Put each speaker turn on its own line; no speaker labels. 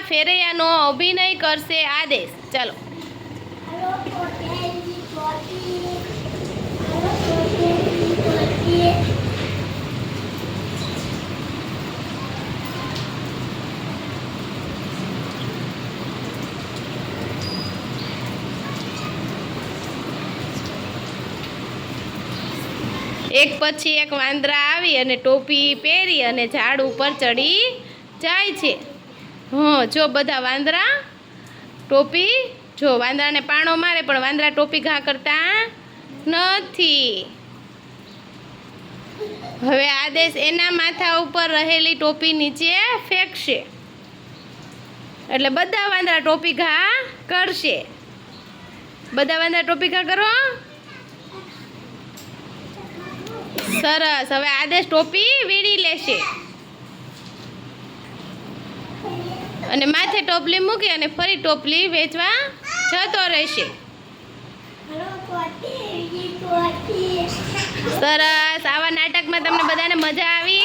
ફેરૈયાનો અભિનય કરશે આદેશ. ચાલો. એક પછી એક વાંદરા આવી અને ટોપી પહેરી અને ઝાડ ઉપર ચડી જાય છે. હં, જો બધા વાંદરા ટોપી, જો વાંદરાને પાણો મારે, પણ વાંદરા ટોપી ઘા કરતા નથી. હવે આદેશ એના માથા ઉપર રહેલી ટોપી નીચે ફેંકશે. એટલે બધા વાંદરા ટોપી ઘા કરશે. બધા વાંદરા ટોપી ઘા કરો. સરસ, હવે આદેશ ટોપી વીણી લેશે. અને માથે ટોપલી મૂકી અને ફરી ટોપલી વેચવા જતો રહેશે. સરસ આવા નાટકમાં તમને બધાને મજા આવી